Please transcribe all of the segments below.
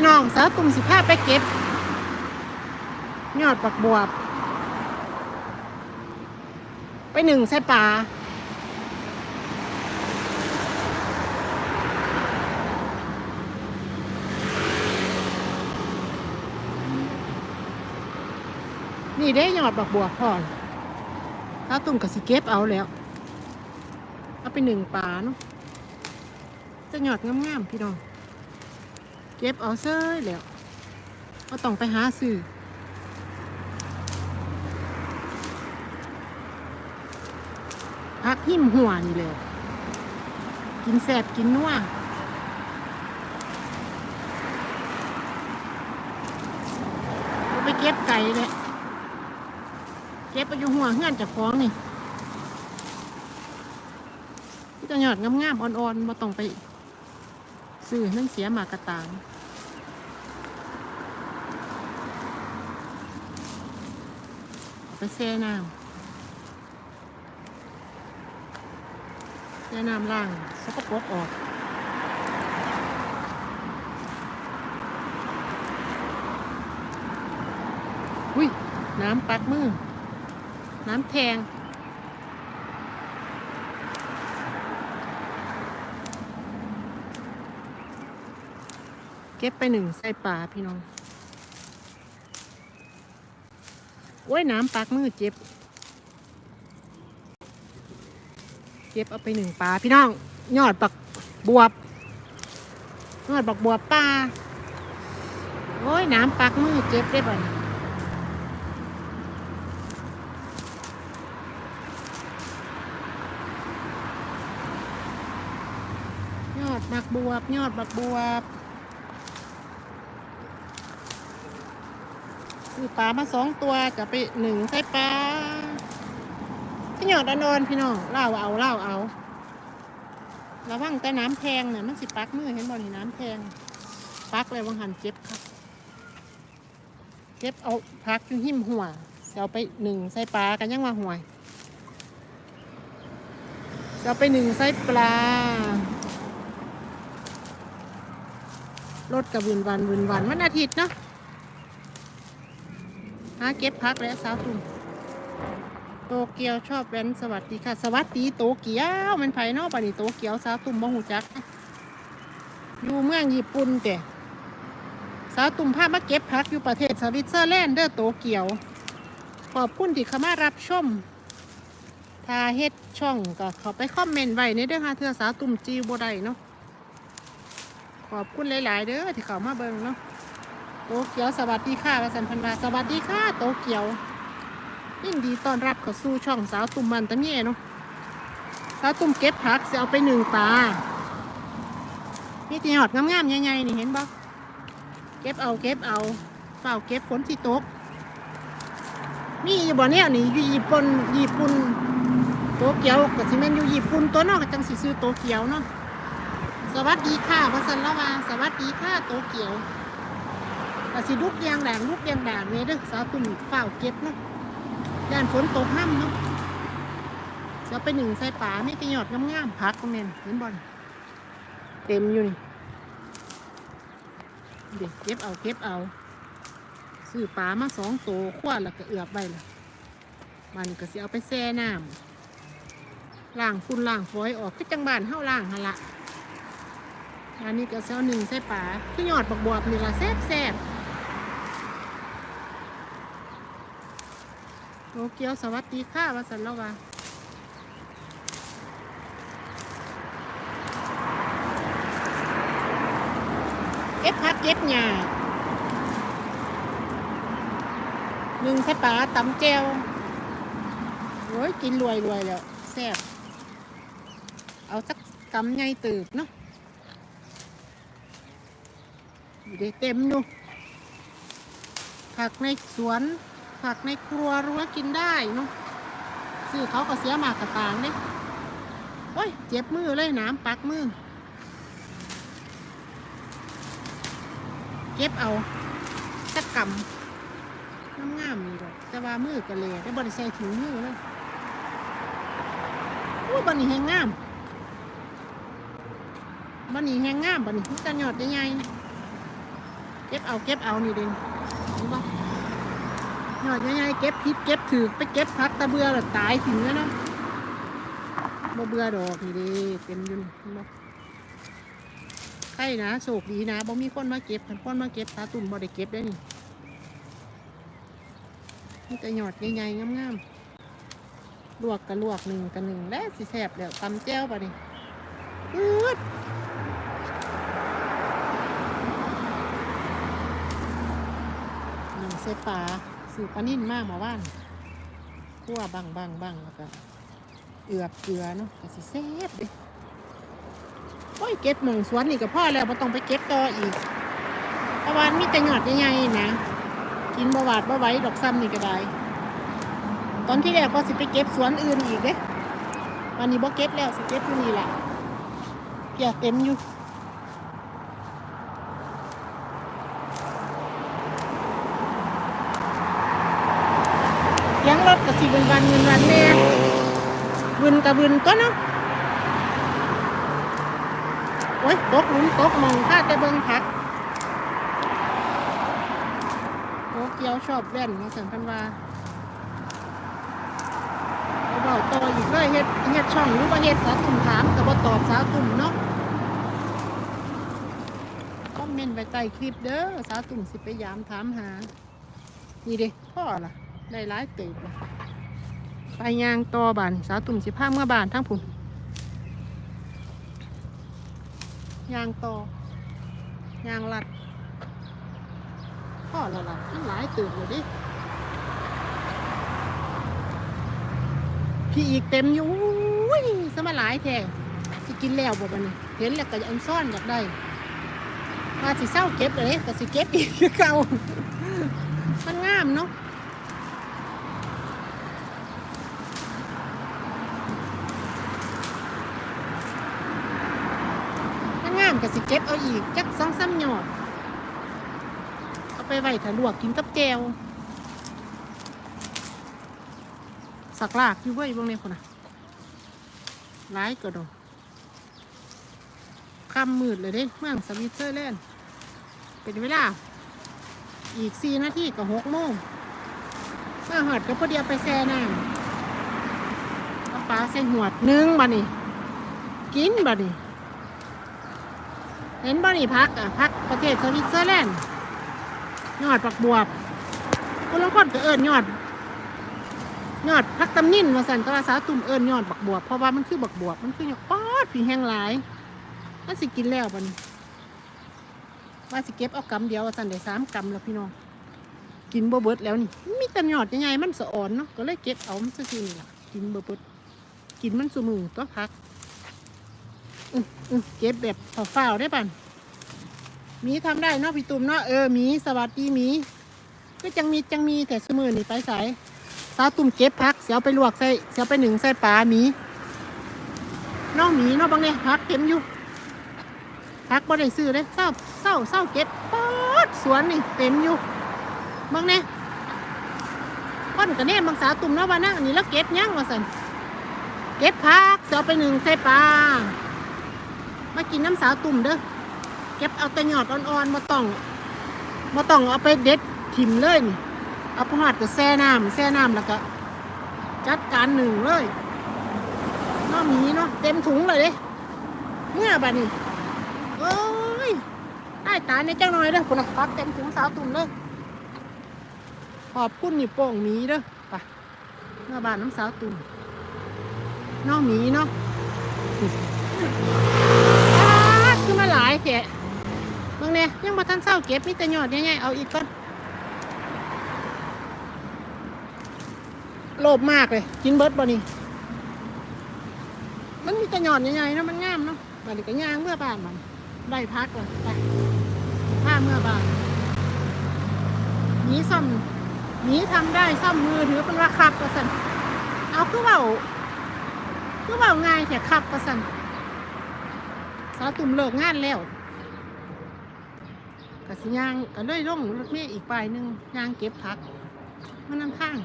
พี่น้องสาวตุ่มสิพาไปเก็บ ยอดปักบวบ ไปหนึ่งใส่ปลานี่ได้ยอดบักบวบพอนสาวตุ่มกับสิเก็บเอาแล้ว เอาไปหนึ่งปลาเนาะ จะหยอดงามๆพี่น้อง เก็บเอาเซ้ยแล้วก็ต้องไปหาซื้อพักหิมหัวนี่เลย กินแสบกินนัวเอาไปเก็บไก่เลยเก็บไปอยู่หัวเฮือนจากฟ้องนี่ที่จะหยอดงามๆอ่อนๆมาต้องไปซื้อนั่นเสียหมากกระตาง เอา ไปแช่น้ำแช่น้ำล่างสกปรกออกอุ้ยน้ำปักมือ น้ำแทงเก็บไปหนึ่งใส่ป่าพี่น้อง โอ้ยน้ำปักมือเจ็บเก็บเอาไปหนึ่งปลาพี่น้อง ยอดปักบวบ ยอดปักบวบปลาโอ้ยน้ำปักมือเจ็บได้บ่เนี่ยยอดบักบวบ ยอดบักบวบ ซื้อปลามาสองตัวจะไปหนึ่งใส่ปลาพี่หยอดอนอนพี่น้องเล่าเอาเล่าเอาระวังแต่น้ำแพงเนี่ยมันสิปักมือเห็นบ่นี่น้ำแพงปักเลยวังหันเจ็บครับเจ็บเอาพักอยู่หิมหัวเอาไปหนึ่งใส่ปลากันยังว่าห่วยเอาไปหนึ่งใส่ปลารถกับวินวันวินวันมันอาทิตย์เนาะ หาเก็บพักแล้วสาวตุ่มโตเกียวชอบแว้นสวัสดีค่ะ สวัสดีโตเกียวมันไผเนอกปนี่โตเกียวสาวตุ่มบ่หูจัก อยู่เมืองญี่ปุ่นแต่สาวตุ่มพาพมาเก็บพักอยู่ประเทศสวิตเซอร์แลนด์เด้อโตเกียว ขอบคุณที่เข้ามารับชมถ้าเฮ็ดช่องก็ขาไปคอมเมนต์ไว้ในเด้อค่ะเธอสาวตุ่มจิวบ่ได้เนาะขอบคุณหลาย ๆ เด้อที่เขามาเบิ่งเนาะ โตเกียวสวัสดีค่ะวสันพันวาสวัสดีค่ะโตเกียวยินดีต้อนรับเข้าสู่ช่องสาวตุ่มมันตะเมียเนาะสาวตุ่มเก็บผักจะเอาไปหนึ่งปลานี่ตีหอดงามๆใหญ่ๆนี่เห็นบ่เก็บเอาเก็บเอาเปล่าเก็บฝนสิตกมีอยู่บ่เนี่ยนี่อยู่ญี่ปุ่นญี่ปุ่นโตเกียวกับซีเมนอยู่ญี่ปุ่นตัวนอกจังสิซื้อโตเกียวเนาะสวัสดีค่ะวสันละวาสวัสดีค่ะโตเกียว อาสิลุกยางด่างลุกยางด่างเนี่ยเด้อสาวตุ่มฝ้าเก็บเนาะย่านฝนตกห้ำเนาะเสียไปหนึ่งใส่ป่าไม่ประยชน์งามๆพักตรงนี้เห็นบอลเต็มอยู่นี่เด็กเก็บเอาเก็บเอาซื้อปลามาสองโตัวขวดแล้วก็เอือบไปละมันก็สิเอาไปแช่น้ำล้างฝุ่นล้างฟอยออกก็จังบานเฮาล้างหละอันนี้ก็เซลหนึ่งใส่ปลาที่ยอดบักบวบนี่ละแซ่บแซ่บ โตเกียวสวัสดีค่ะวาสันละวาเก็บพักเก็บหญ้าหนึ่งสปาตำแจวโอ้ยกินรวยรวยแล้วแซ่บเอาสักกำไงตืบเนาะอยู่ได้เต็มอยู่ผักในสวน ผักในครัวรั้วกินได้เนาะซื้อเขาก็เสียหมากกระตางเนี่ยโอ้ย เจ็บมือเลยน้ำปักมือ เก็บเอาสักกำงามๆนี่ดอกแต่ว่ามือกระเลยได้บริใส่ถุงมือเลยโอ้บันนี้แหงงามบันนี้แหงงามบันนี้มันจะหยอดได้ไงเก็บเอาเก็บเอานี่เด่นเห็นปะ หยอดยังไงเก็บพิษเก็บถือไปเก็บพักตะเบื่อแล้วตายถึงแล้วเนาะบ่เบื่อดอกนี่ดิเต็มยุ่นเห็นปะใช่นะโชคดีนะบ่มีคนมาเก็บคันคนมาเก็บตาตุ่มบ่ได้เก็บได้นี่นี่แต่หยอดใหญ่ๆงามๆลวกกับลวกหนึ่งกับหนึ่งและสิแสบแล้วตำแจ้วปะนี่อืดหนึ่งใส่ปลา สื่อปลานิ่นมากมาว่านคั่วบังบังบังแล้วก็เอือบเกลือเนาะก็สิแซ่บเด้โอ้ยเก็บหมองสวนนี่ก็พ่อแล้วม่ต้องไปเก็บต่ออีกเพราะว่ามีแต่หยอดใหญ่ๆนะ กินบหวาดบ่ไว้ดอกซ้ำนี่ก็ได้ ตอนที่แรกก็สิไปเก็บสวนอื่นอีกเด้วันนี้บ่เก็บแล้วสิเก็บอยู่นี่แหละเกียเต็มอยู่ เสียง รถกับสีเป็นวันเงินวันแน่วึนกับวึนก็เนาะโอ้ยตกหลุมตกมองข้าแต่เบิ่งผักโอ้เกียวชอบแว่นมาสันพันว่าเอาเบาต่ออีกเลยเฮ็ดเฮ็ดช่องหรือว่าเฮ็ดสาวตุ่มถามแต่ว่าตอบสาวตุ่มเนาะคอมเมนต์ไว้ใต้คลิปเด้อสาวตุ่มสิไปยามถามหานี่เด้พ่อล่ะ ได้หลายเติบไปยางต่อบานสาวตุ่มสิผ้าเมื่อบานทั้งผุนยางต่อยางลัดพ่อละล่ะทั้งหลายเติบเลยดิพี่อีกเต็มอยู่สมาหลายแท้สิกินแล้วบ่บันเห็นแล้วก็อันซ่อนอยากได้ว่าสิเศร้าเก็บเลยก็สิเก็บอีกเก่ามันงามเนาะ ถ้างาม ก็สิเก็บเอาอีกจักสองสามหยอดเอาไปไว้ถ้าลวกกินกับแจวสักลากอยู่เว้ยเบางเนี่ยคนน่ะร้ายก็ดอกคำมืดเลยเด้เมืองสวิตเซอร์แลนด์เป็นเวลา อีกสี่นาทีกับหกโมงเมาหอดก็พอดียวไปแซ่น้ำเอาปลาใส่หวดนึ่งบานี่กินบานี่ เห็นบ่นี่พักอะพักประเทศสวิตเซอร์แลนด์ยอดปักบวบคนละคนก็เอิญยอด ยอดพักตำนิ่นมาสั่นตว่าสาตุ่มเอิญยอดบักบวบเพราะว่ามันคือบักบวบมันคือยอดปอดผีแห้งหลายมันสิกินแล้วบันว่าสิเก็บเอากำเดียวสั่นได้สามกำแล้วพี่น้อง กินบ่เบิดแล้วนี่มีแต่ยอดยังไงมันสะอ่อนเนาะก็เลยเก็บเอามันซะทีนี่ล่ะกินบ่เบิดกินมันสมือตัวพัก เก็บแบบเฝ้าได้ป่ะมีทำได้เนาะพี่ตุ่มเนาะเออมีสวัสดีมีก็จังมีจังมีแต่สมือนี่ไปใส่สาวตุ่มเก็บพักเสียวไปลวกใส่เสียวไปหนึ่งใส่ปลาหมีน้องหมีเนาะบางเนี่ยพักเต็มอยู่พักบ่ได้ซื้อเลยเศร้าเศร้าเศร้าเก็บปอดสวนนี่เต็มอยู่บางเนี่ยก้นกันเนี่ยบางสาวตุ่มเนาะว่านั่งนนี้แล้วเก็บยังมาสั่นเก็บพักเสียวไปหนึ่งใส่ปลา มากินน้ำสาวตุ่มเด้อเก็บเอาแต่หยอดอ่อนๆมาต้องมาต้องเอาไปเด็ดถิ่มเลยนี่เอาพอดกับแช่น้ำแช่น้ำแล้วก็ จัดการหนึ่งเลยน้อหมีเนาะเต็มถุงเลยเด้เมื่อบัดนี้โอ้ยได้ตายในเจ้าหน่อยเด้อคุณนักพักเต็มถุงสาวตุ่มเลยขอบคุณนี่โป่งหมีเด้อไปเมื่อบานน้ำสาวตุ่มน้องหมีเนาะ แกะบางเนี่ยยังมาทันเศร้าเก็บมีแต่ยอดใหญ่ๆเอาอีกก่อนโลภมากเลย กินเบิร์ดบ่นี่มันมีแต่ยอดใหญ่ๆนะมันงามเนาะบัดนี้ก็ย่างเมื่อบ้านมันได้พักเลยไปผ้าเมื่อบ้านหนีซ่อมหนีทำได้ซ่อมมือถือเป็นว่าขับกระสันเอาคือเบาคือเบาง่ายแต่ขับกระสัน สาวตุ่มเลิกงานแล้วกะสิยางก็เลยลงรถเมล์อีกปหนึ่งยางเก็บผักมันน้ำข้าง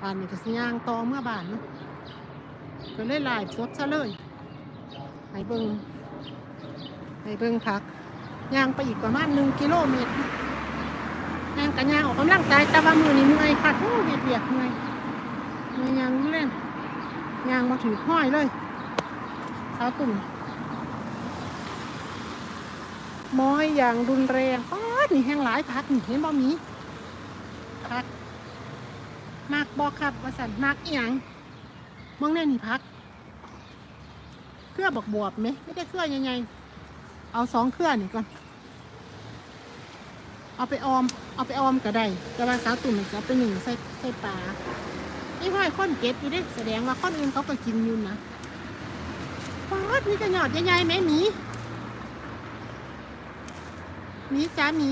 ป่านนี้กสิยางต่อเมื่อบานเนาะก็เลยลฟ์สดซะเลยให้เบิงให้เบิงผักยางไปอีกประมาณหนึ่งกิโลเมตรยางกันย่างออกกำลังกายแต่ว่ามือนี่เมื่อยค่ะโอ้เบียดเบียดเมื่อยเมื่อยยางเล่นยางมาถือห้อยเลยเท้าตุ่ม มอยอย่างรุนแรงป๊านี่แห้งหลายพักนี่เห็นบ่มีพักมากบอครับว่าสันมากอีหยังมองแน่นี่พัก เครือบักบวบไหมไม่ได้เครือยังไง เอาสองเครือนี่ก่อน เอาไปออม เอาไปออมก็ได้ แต่ว่าสาวตุ่มจะเอาไปหนึ่งใส่ใส่ปลานี่ห้อยค้นเก็บอยู่ด้แสดงว่าค้นอื่นเขาก็กินอยู่นะป๊าดนี่จะหยอดใหญ่ๆไหมหมี มีจ้ามี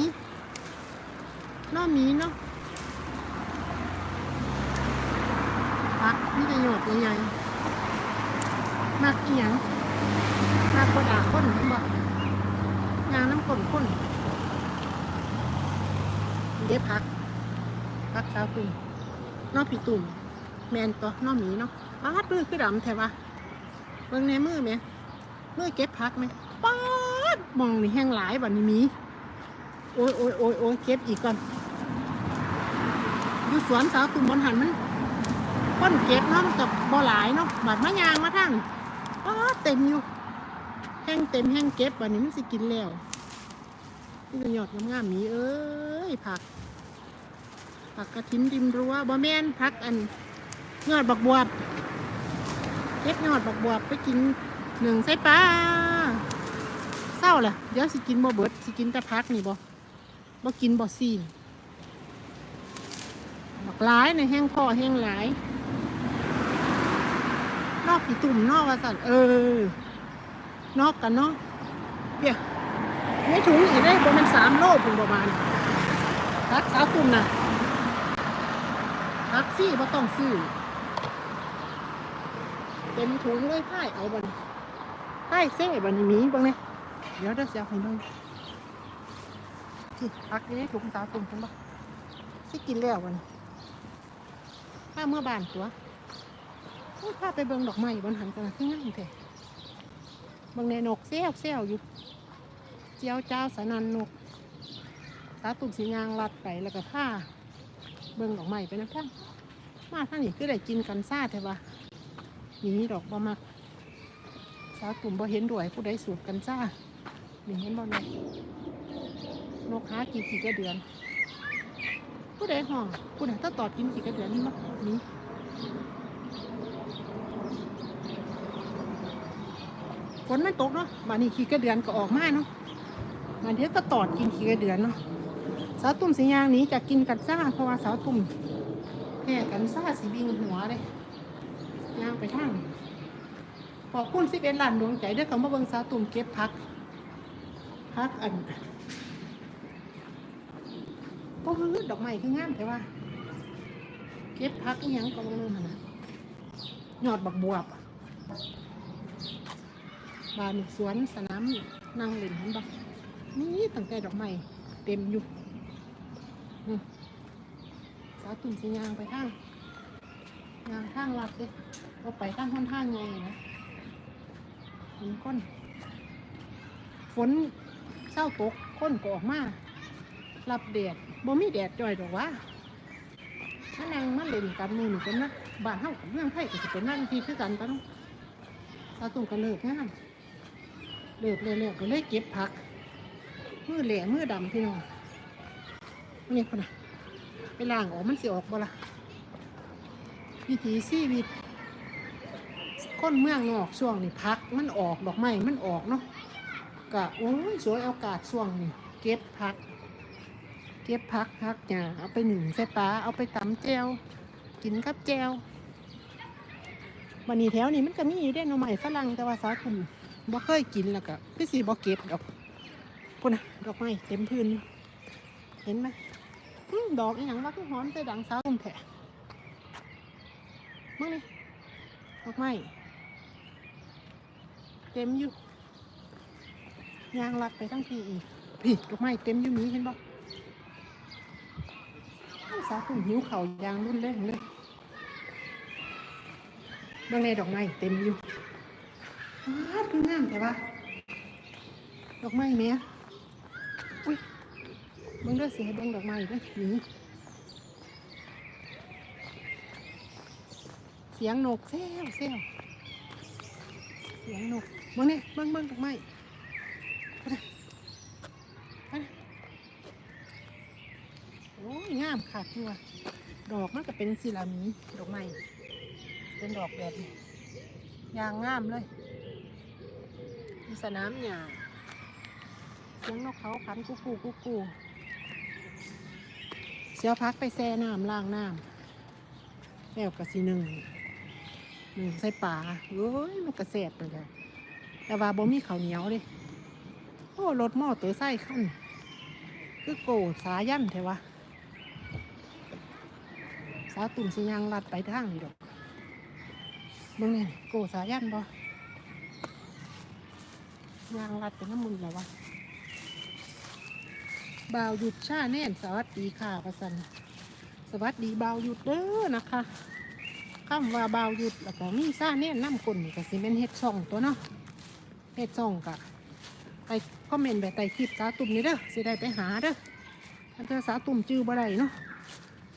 น้อหมีเนาะพักนี่จะหยอดใหญ่ๆมากอียงมากกระดาษข้นเห็นบ่ยางน้ำข้นข้นเด็บพักพักสาวตุ่มน้อผีตุ่มแมนตัวน้องหมีเนาะปาดมือคือดำแถวะเบิ่งในมือไหมมือเก็บพักไหมปาดมองนี่แห้งหลายบัดนี้มี โอ้ยโอ้ยโอ้ยโอ้ยเก็บอีกก่อนอยู่สวนสาวตุ่มบนหันมันก้นเก็บเนาะมันกับบ่หลายเนาะบาดมะยางมาทั้งปาดเต็มอยู่แห้งเต็มแห้งเก็บบัดนี้มันสิกินแล้วนี่เป็ยอดงามๆมีเอ้ยผัก ผักกระถินริมรั้วบะแมนผักอันยอดบักบวบเก็บยอดบักบวบไปกินหนึ่งใส่ปลาเศร้าแหละเดี๋ยวสิกินบ่เบิดสิกินแต่พักนี่บ่ บ่กินบ่ซีนบักหลายในแห้งพ่อแห้งหลายนอกผีตุ่มนอกว่าสันเออ นอกกันเนาะเดี๋ยไม่ถุงอีกได้ประมาณสามโลถึงประมาณพักสาวตุ่มนะพักซี่บ่ต้องซื้อเต็มถุงเลยพ่ายเอาบันพ่ายเซ่บันหมีบังเนี่ยเดี๋ยวเดี๋ยวเสียให้เบิ่ง ที่พักนี้ถุงสาวตุ่มเห็นบ่สิกินแล้ววันข้าเมื่อบานตัวโอ้ยพาไปเบิ่งดอกไม้บนหันกันนะคืองามแท้เบางในนกเซี่ยวเซี่ยวอยู่ เจียวเจ้าสนันนกตาตุ่มสียางลัดไปแล้วก็ผ้าเบิ่งดอกไม้ไปนะท่านมาท่านนี่คือได้กินกันซ่าแต่ว่าหนีดอกบ่มัก สาตุ่มบ่เห็นด้วยผู้ใดสูบกันซ่านี่เห็นบ่นก นกหากินกี่กระเดือน ผู้ใดห้องผู้ใดถ้าตอดกินกี่กระเดือนนี่มั้นี่ฝนมันตกเนาะมานี่ขี้กระเดือนก็ออกมาเนาะมันเทศก็ตอดกินขีกระเดือนเนาะสาวตุ่มสียางนี้จะกินกันซ่าเพราะว่าสาวตุ่มแพ้กันซ่าสีบิงหัวเลยย่างไปทางขอบคุณสิเป็นหลานดวงใจเด้อคำว่าเบิงสาวตุ่มเก็บพักพักอัน ก็คือดอกไม้คืองามแต่ว่าเก็บพักอีหยังก็บ่รู้หั่นนะยอดบักบวบบ้านสวนสนามนั่งเล่นเห็นบ่นี่ตั้งแต่ดอกไม้เต็มอยู่สาตุ่มสียางไปทางยางทางลัดเด้เราไปทางค่อนข้างไงนะฝนก้นฝนเศร้าตกก้นก็ออกมารับแดด บ่มีแดดจ่อยดอกว่าถ้านั่งมาเล่นกันมือหนึ่งกันนะบ้านเฮากับเมืองไทยก็สิเป็นนั่นที่คือกันปะเนาะสาตุ่มก็เลิกงานเลิกเลยแล้วก็เลยเก็บผักมือแหล่มือดำพี่น้องนี่คนน่ะไปล้างออกมันสิออกบ่ล่ะวิถีชีวิตคนเมืองนอกช่วงนี้พักมันออกดอกไม้มันออกเนาะกะโอ้ยสวยโอกาสช่วงนี้เก็บผัก เก็บผักผักหญ้าเอาไปหนึ่งใส่ปลาเอาไปตำแจวกินกับแจววันนี้แถวนี้มันก็มีอยู่ได้หน่อไม้ฝรั่งแต่ว่าสาคุมบ่เคยกินแล้วก็คือสิบ่เก็บดอกพุ่นนะดอกไม้เต็มพื้นเห็นไหมดอกอีหยังว่าคือหอมใส่ดังสาวตุ้มแท้มึงนี่ดอกไม้เต็มอยู่ยางลัดไปทั้งทีอีกพี่ดอกไม้เต็มอยู่นี้เห็นบ่ อ้าวสาวตุ้มหิวเข่ายางรุ่นเล่นเลยบางในดอกไม้เต็มอยู่อ้าวคืองามแต่ว่า ดอกไม้แม่อุ้ยเบิ่งเด้อสิให้เบิ่งดอกไม้เด้อหนีเสียงนกแซวแซวเสียงนกเบิ่งนี่เบิ่งเบิ่งดอกไม้ไปนะไปนะโอ้ยงามค่ะคือว่าดอกมันก็เป็นศิลามีดอกไม้เป็นดอกแบบยางงามเลยมีสนามหญ้าเสียงนกเขาขันกูกูกูกูเสียวพักไปแช่น้ำล้างน้ำแล้วกะสิหนึ่งหนึ่งใส่ป่าเอ้ยมันกระแสบเลยจ้ะแต่ว่าบ่มีข้าวเหนียวเลยโอ้รถหม้อเตอไส้ขั้นคือโกรธสายันเถอะวะ สาตุ่มสิยังลัดไปทางนี่ดอกเบิ่งนี่โกสายันบ่ยางลัดไปน้ำมันแล้ววะบ่าวหยุดชาแน่นสวัสดีค่ะประสันสวัสดีบ่าวหยุดเด้อนะคะคำว่าบ่าวหยุดแล้วก็มีชาแน่นน้ำกลนี่ก็สิเป็นเฮ็ดช่องตัวเนาะเฮ็ดช่องกะไปคอมเมนต์แบบใต้คลิปสาวตุ่มนี่เด้อสิได้ไปหาเด้อถ้าเจอสาวตุ่มจื้อบ่ได้เนาะ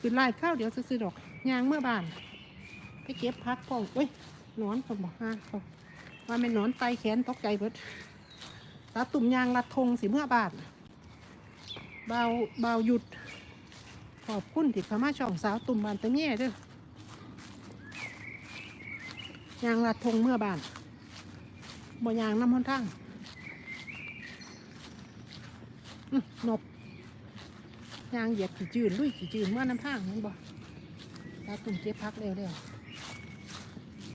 คือไล่ข้าวเดี๋ยวซื้อดอกยางเมื่อบาน ไปเก็บพักพ่องเว้ยนอนผมบอกฮะว่าเป็นหนอนไตแขนตกใจเบิดสาตุ่มยางลัดทงสิเมื่อบานเบาเบาหยุด ขอบคุณที่เข้ามาช่องสาวตุ่มบานตะแง่เด้อยางลัดทงเมื่อบานบ่ยางน้ำมันทั้งนบ ยางเหยียดขี่จืนลุยขี่จืนเมื่อน้ำทางนั่นบ่สาวตุ่มเก็บพักเร็วเร็ว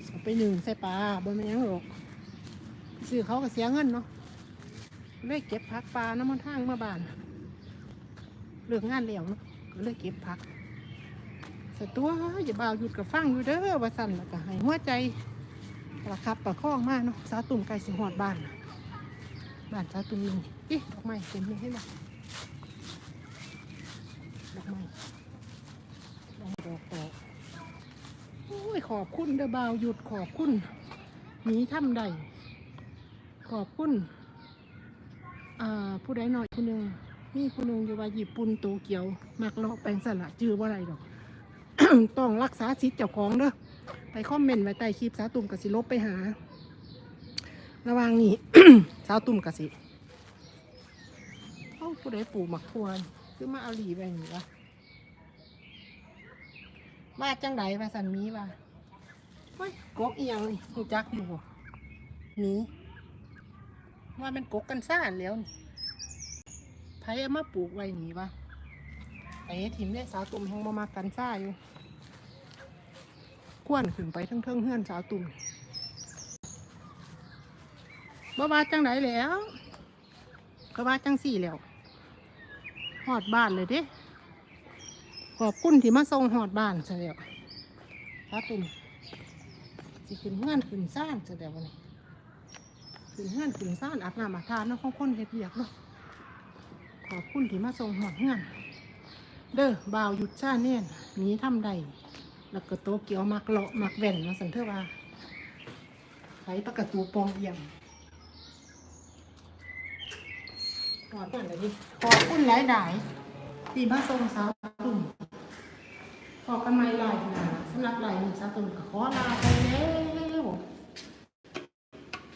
เอาไปหนึ่งใส่ปลาบนมันยังหรอกซื้อเขาก็เสียเงินเนาะเลยเก็บพักปลาน้ำมันทางมื่อบานเรื่องงานเลี้ยงเนาะก็เลยเก็บผักสตัวอย่าบ่าวหยุดกับฟังอยู่เด้อว่าสั่นแล้วก็ให้หัวใจประคับประคองมากเนาะสาตุ่มไก่สิหอดบ้านนะบ้านสาตุ่มนี่อีดอกไม้เต็มเลยให้บ่ดกไม้ดอกดอกดอกโอ้ย ขอบคุณเดบาวหยุดขอบคุณหมีถ้ำใดขอบคุณอ่าผู้ใดหน่อยผู้หนึ่งมีคนหนึงอยู่ว่าญี่ปุ่นโตเกียว มักเลาะแปลงสละจื้อว่าอะไรดอก ต้องรักษาสิทธิ์เจ้าของเด้อไปคอมเมนต์ไว้ใต้คลิปสาวตุ่มกสิลบไปหา ระว่างนี้สาวตุ่มกสิเอ้าผู้ใดปลูกหมักควรคือมาเอาหลีไปอย่างนี้วะมาจังไดว่าสันมีว่า เฮ้ยกกอีหยังนี่หูจักอยู่บ่หนีว่ามันกกกันซ่านแล้วนี่ไผเอามาปลูกไว้หนีวะไอ้ถิ่มได้สาวตุ่มแหงมามากันซ่าอยู่กวนขึ้นไปทั้งเทิงเฮือนสาวตุ่มบ่ว่าจังไดแล้วก็ว่าจังสี่แล้วหอดบ้านเลยเด้ขอบคุณที่มาส่งหอดบ้านซะแล้วสาวตุ่ม สิขึ้นเฮือนขึ้นซ่านซะแล้ววันนี้ขึ้นเฮือนขึ้นซ่านอาบน้ำอาบทานเนาะของคนเฮ็ดเวียกเนาะขอบคุณที่มาส่งหอดเงื่อนเด้อบ่าวหยุดชาเน่นนีทำใดแล้วก็โตเกียวมักเลาะมักแว่นมาสันเทอว่าไขประกระตูปองเอี่ยมขอบคุณเลยดิขอบคุณหลายหลายๆที่มาส่งสาวตุ่มขอบกันไม่ลายนา สำหรับลายนี้สาวตุนก็ขอลาไปแล้ว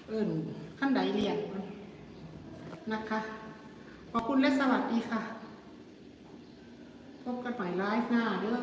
เอิ่นขั้นใดเรียนนะคะ ขอบคุณและสวัสดีค่ะ พบกันใหม่ไลฟ์หน้าเด้อ